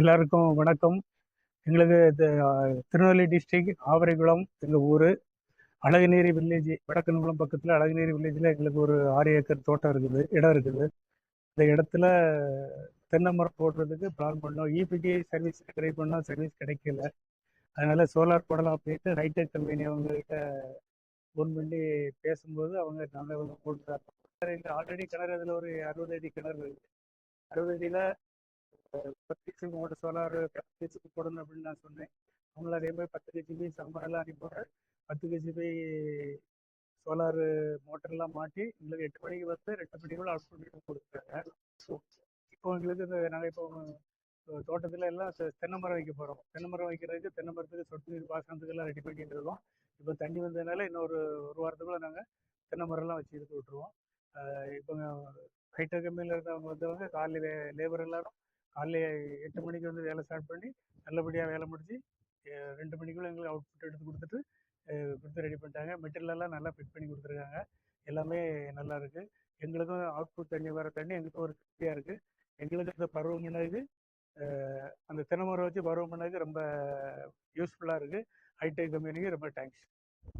எல்லாருக்கும் வணக்கம். எங்களுக்கு திருநெல்வேலி டிஸ்ட்ரிக் ஆவரைக்குளம் எங்கள் ஊர். அழகுநீரி வில்லேஜ் வடக்கன்குளம் பக்கத்தில் அழகுநீரி வில்லேஜில் எங்களுக்கு ஒரு ஆறு ஏக்கர் தோட்டம் இருக்குது இடம் இருக்குது. இந்த இடத்துல தென்னை மரம் போடுறதுக்கு பிளான் பண்ணோம். இபிடி சர்வீஸ் ட்ரை பண்ணோம் சர்வீஸ் கிடைக்கல. அதனால் சோலார் போடலாம் அப்படின்ட்டு ஹைடெக் கம்பெனி அவங்ககிட்ட ஃபோன் பண்ணி பேசும்போது அவங்க நல்ல வந்து போட்டுறாங்க ஆல்ரெடி கிணறு அதில் ஒரு அறுபது அடி கிணறு இருக்குது அறுபது அடியில் பத்து சோலார் பத்து போடணும் அப்படின்னு நான் சொன்னேன். அவங்கள அதே மாதிரி பத்து கேஜிபி சம்பளம்லாம் அனுப்பிவிட்றேன் பத்து கேஜிபி சோலார் மோட்டர்லாம் மாட்டி எங்களுக்கு எட்டு மணிக்கு வந்து ரெண்டு மணிக்குள்ள அவுட் பண்ணி கொடுத்துருக்காங்க இப்போ எங்களுக்கு இந்த நாங்கள் இப்போ uh, தோட்டத்தில் எல்லாம் தென்னை மரம் வைக்க போகிறோம் தென்னை மரம் வைக்கிறதுக்கு தென்னை மரத்துக்கு சொட்டு நீர் பாசனத்துக்கு எல்லாம் ரெடி பண்ணிட்டு இருக்கோம். இப்போ தண்ணி வந்ததுனால இன்னொரு ஒரு வாரத்துக்குள்ள நாங்கள் தென்னை மரம்லாம் வச்சு எடுத்து விட்டுருவோம். இப்போ ஹைடெக் கம்பெனியில் இருந்தவங்க வந்தவங்க காலையில் லேபர் எல்லாரும் காலைல எட்டு மணிக்கு வந்து வேலை ஸ்டார்ட் பண்ணி நல்லபடியாக வேலை முடிச்சு ரெண்டு மணிக்குள்ள எங்களுக்கு அவுட்புட் எடுத்து கொடுத்துட்டு கொடுத்து ரெடி பண்ணிட்டாங்க. மெட்டீரியலெல்லாம் நல்லா ஃபிட் பண்ணி கொடுத்துருக்காங்க. எல்லாமே நல்லா இருக்கு. எங்களுக்கும் அவுட்புட் தண்ணி வர தண்ணி எங்களுக்கும் ஒரு திருப்தியாக இருக்கு. எங்களுக்கு இந்த பருவம் பண்ணது அந்த தினமுறை வச்சு வச்சு பண்ணது ரொம்ப யூஸ்ஃபுல்லாக இருக்கு. ஹைடெக் கம்பெனிக்கு ரொம்ப தேங்க்ஸ்